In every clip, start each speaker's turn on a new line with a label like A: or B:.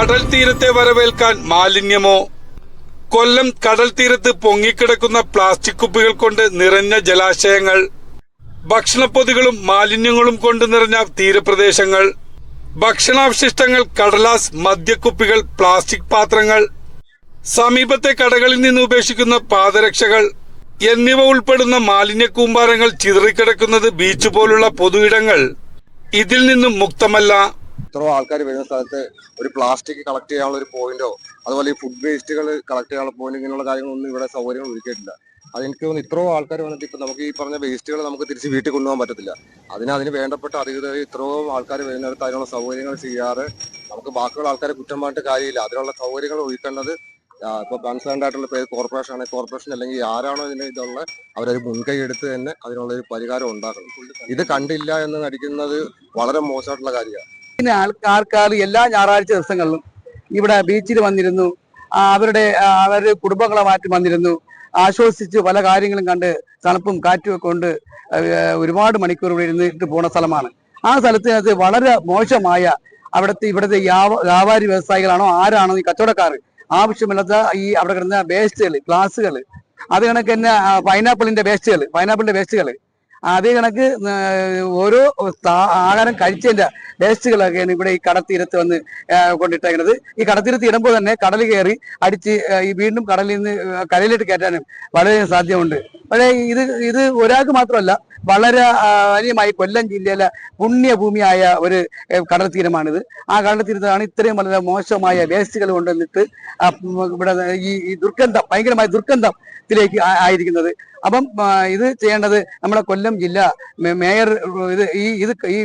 A: കടൽ തീരത്തെ വരവേൽക്കാൻ മാലിന്യമോ? കൊല്ലം കടൽ തീരത്ത് പൊങ്ങിക്കിടക്കുന്ന പ്ലാസ്റ്റിക് കുപ്പികൾ കൊണ്ട് നിറഞ്ഞ ജലാശയങ്ങൾ. ഭക്ഷണപ്പൊതികളും മാലിന്യങ്ങളും കൊണ്ട് നിറഞ്ഞ തീരപ്രദേശങ്ങൾ. ഭക്ഷണാവശിഷ്ടങ്ങൾ കടലാസ് മദ്യക്കുപ്പികൾ പ്ലാസ്റ്റിക് പാത്രങ്ങൾ. സമീപത്തെ കടകളിൽ നിന്ന് ഉപേക്ഷിക്കുന്ന പാദരക്ഷകൾ. എന്നിവ ഉൾപ്പെടുന്ന മാലിന്യ കൂമ്പാരങ്ങൾ ചിതറിക്കിടക്കുന്നത് ബീച്ച് പോലുള്ള പൊതുയിടങ്ങൾ. ഇതിൽ നിന്നും മുക്തമല്ല.
B: ഇത്ര ആൾക്കാർ വരുന്ന സ്ഥലത്ത് ഒരു പ്ലാസ്റ്റിക് കളക്ട് ചെയ്യാനുള്ള ഒരു പോയിന്റോ അതുപോലെ ഈ ഫുഡ് വേസ്റ്റുകൾ കളക്ട് ചെയ്യാനുള്ള പോയിന്റ് ഇങ്ങനെയുള്ള കാര്യങ്ങളൊന്നും ഇവിടെ സൗകര്യങ്ങൾ ഒരുക്കിയിട്ടില്ല. അത് എനിക്ക് തോന്നുന്നു ഇത്രയും ആൾക്കാർ വന്നിട്ട് ഇപ്പൊ നമുക്ക് ഈ പറഞ്ഞ വേസ്റ്റുകൾ നമുക്ക് തിരിച്ച് വീട്ടിൽ കൊണ്ടുപോകാൻ പറ്റത്തില്ല. അതിന് അതിന് വേണ്ടപ്പെട്ട അധികൃതർ ഇത്രയും ആൾക്കാർ വരുന്നിടത്ത് അതിനുള്ള സൗകര്യങ്ങൾ ചെയ്യാറ്. നമുക്ക് ബാക്കിയുള്ള ആൾക്കാരെ കുറ്റം പറഞ്ഞിട്ട് കാര്യമില്ല. അതിനുള്ള സൗകര്യങ്ങൾ ഒഴിക്കേണ്ടത് ഇപ്പൊ കൺസേൺഡ് ആയിട്ടുള്ള പേര് കോർപ്പറേഷൻ ആണ്. കോർപ്പറേഷൻ അല്ലെങ്കിൽ ആരാണോ ഇതിന് ഇതുള്ള അവരൊരു മുൻകൈ എടുത്ത് തന്നെ അതിനുള്ള ഒരു പരിഹാരം ഉണ്ടാക്കണം. ഇത് കണ്ടില്ല എന്ന് നടിക്കുന്നത് വളരെ മോശമായിട്ടുള്ള കാര്യമാണ്.
C: പിന്നെ ആൾക്കാർ എല്ലാ ഞായറാഴ്ച ദിവസങ്ങളിലും ഇവിടെ ബീച്ചിൽ വന്നിരുന്നു. അവരുടെ അവരുടെ കുടുംബങ്ങളെ മാറ്റി വന്നിരുന്നു. ആശ്വസിച്ച് പല കാര്യങ്ങളും കണ്ട് തണുപ്പും കാറ്റും ഒക്കെ കൊണ്ട് ഒരുപാട് മണിക്കൂർ ഇവിടെ ഇരുന്നിട്ട് പോണ സ്ഥലമാണ്. ആ സ്ഥലത്തിനകത്ത് വളരെ മോശമായ അവിടുത്തെ ഇവിടുത്തെ വ്യാപ- വ്യാപാരി വ്യവസായികളാണോ ആരാണോ ഈ കച്ചവടക്കാർ? ആവശ്യമില്ലാത്ത ഈ അവിടെ കിടന്ന വേസ്റ്റുകൾ ഗ്ലാസ്സുകൾ അത് കണക്ക് തന്നെ പൈനാപ്പിളിന്റെ വേസ്റ്റുകൾ പൈനാപ്പിളിന്റെ വേസ്റ്റുകൾ അതേ കണക്ക് ഓരോ ആഹാരം കഴിച്ചതിന്റെ വേസ്റ്റുകളൊക്കെയാണ് ഇവിടെ ഈ കടത്തീരത്ത് വന്ന് കൊണ്ടിട്ടേക്കുന്നത് ഈ കടത്തീരത്ത് ഇടുമ്പോൾ തന്നെ കടൽ കയറി അടിച്ച് ഈ വീണ്ടും കടലിൽ നിന്ന് കരയിലിട്ട് കയറ്റാനും വളരെ സാധ്യതയുണ്ട്. പക്ഷേ ഇത് ഇത് ഒരാൾക്ക് മാത്രമല്ല വളരെ അനിയമായി കൊല്ലം ജില്ലയിലെ പുണ്യഭൂമിയായ ഒരു കടൽ തീരമാണിത് ആ കടൽ തീരത്താണ് ഇത്രയും വളരെ മോശമായ വേസ്റ്റുകൾ കൊണ്ടുവന്നിട്ട് ഇവിടെ ഈ ദുർഗന്ധം ഭയങ്കരമായ ദുർഗന്ധത്തിലേക്ക് ആയിരിക്കുന്നത്. അപ്പം ഇത് ചെയ്യേണ്ടത് നമ്മുടെ കൊല്ലം ജില്ല മേയർ ഇത് ഈ ഇത് ഈ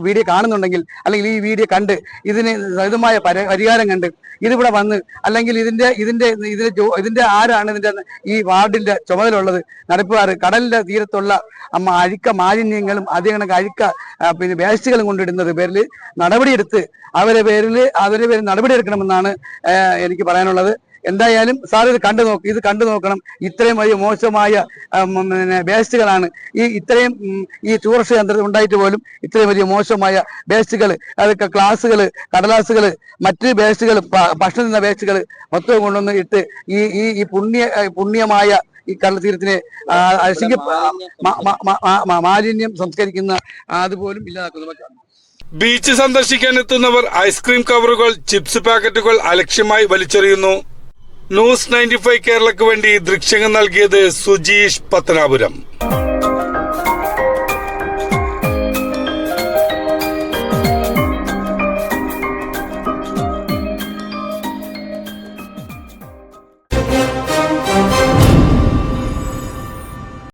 C: വീഡിയോ കാണുന്നുണ്ടെങ്കിൽ അല്ലെങ്കിൽ ഈ വീഡിയോ കണ്ട് ഇതിന് ഇതുമായ പരിഹാരം കണ്ട് ഇതിവിടെ വന്ന് അല്ലെങ്കിൽ ഇതിന്റെ ഇതിന്റെ ഇതിന്റെ ഇതിന്റെ ആരാണ് ഇതിന്റെ ഈ വാർഡിന്റെ ചുമതലയുള്ളത് നടപ്പുകാർ കടലിന്റെ തീരത്തുള്ള അമ്മ അഴുക്ക മാലിന്യങ്ങളും അതേ കണക്ക് അഴുക്ക പിന്നെ വേസ്റ്റുകളും കൊണ്ടിടുന്നത് പേരിൽ നടപടിയെടുത്ത് അവരെ പേരിൽ അവരെ പേരിൽ നടപടിയെടുക്കണമെന്നാണ് എനിക്ക് പറയാനുള്ളത്. എന്തായാലും സാർ ഇത് കണ്ടു നോക്ക് ഇത് കണ്ടു നോക്കണം. ഇത്രയും വലിയ മോശമായ പിന്നെ വേസ്റ്റുകളാണ്. ഈ ഇത്രയും ഈ ടൂറിസ്റ്റ് കേന്ദ്രത്തിൽ ഉണ്ടായിട്ട് പോലും ഇത്രയും വലിയ മോശമായ വേസ്റ്റുകൾ അതൊക്കെ ക്ലാസ്സുകൾ കടലാസുകൾ മറ്റ് വേസ്റ്റുകൾ ഭക്ഷണം തിന്ന വേസ്റ്റുകൾ മൊത്തം കൊണ്ടുവന്ന് ഇട്ട് ഈ ഈ ഈ പുണ്യ പുണ്യമായ ഈ കടൽത്തീരത്തിനെ അശിക്ക് മാലിന്യം സംസ്കരിക്കുന്ന അതുപോലും ഇല്ലാതാക്കുന്നു.
A: ബീച്ച് സന്ദർശിക്കാൻ എത്തുന്നവർ ഐസ്ക്രീം കവറുകൾ ചിപ്സ് പാക്കറ്റുകൾ അലക്ഷ്യമായി വലിച്ചെറിയുന്നു. ന്യൂസ് നയന്റി ഫൈവ് കേരളക്ക് വേണ്ടി ദൃശ്യങ്ങൾ നൽകിയത് സുജീഷ് പത്തനാപുരം.